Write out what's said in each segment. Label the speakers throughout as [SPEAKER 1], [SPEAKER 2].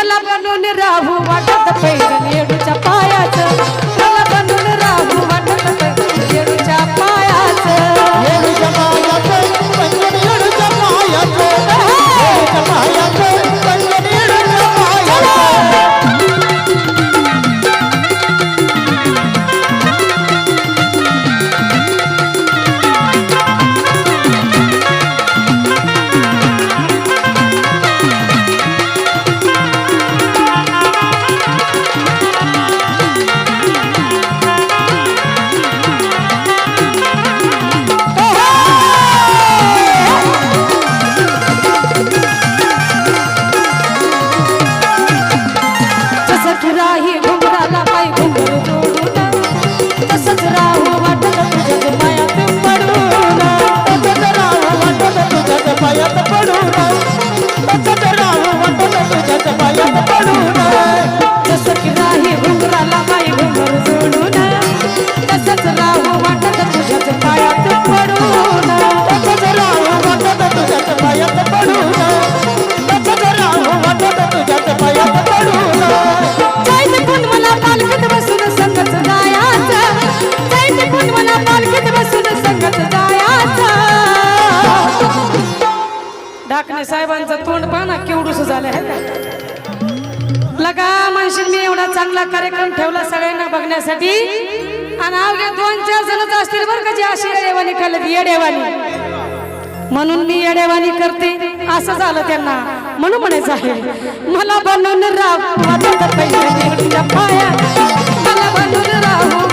[SPEAKER 1] मला बनून राहू वाटत पैसे ढाकणे साहेबांचं तोंड पाना केवढूस झालं लगा म्हणशील मी एवढा चांगला कार्यक्रम ठेवला सगळ्यांना बघण्यासाठी. आणि अवघ्या दोन चार जणच असतील बरं का जे अशी येडेवाणी खाल्ली येडेवाणी. म्हणून मी येडेवाणी करते. असं झालं त्यांना. म्हणून म्हणायचं आहे मला बनवून राहून राहू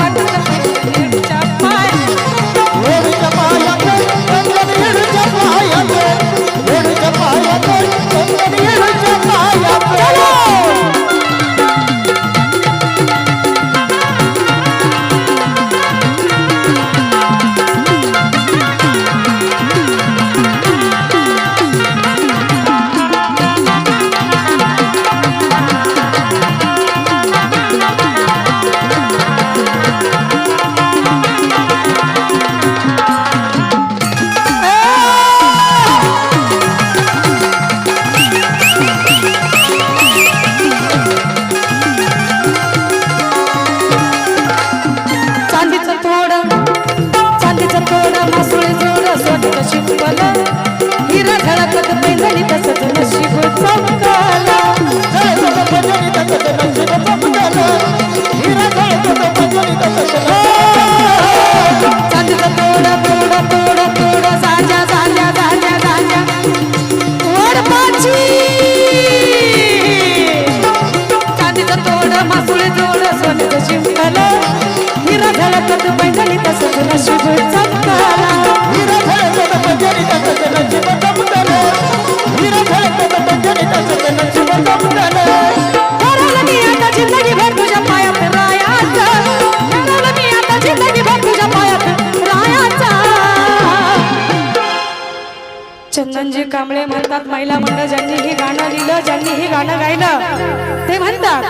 [SPEAKER 1] कांबळे म्हणतात महिला मंडळ ज्यांनी हे गाणं लिहिलं ज्यांनी हे गाणं गायलं. ते म्हणतात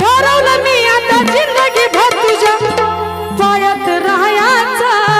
[SPEAKER 1] ठरवलं मी आता जिंदगी भर तुझ्या पायात राहायचं.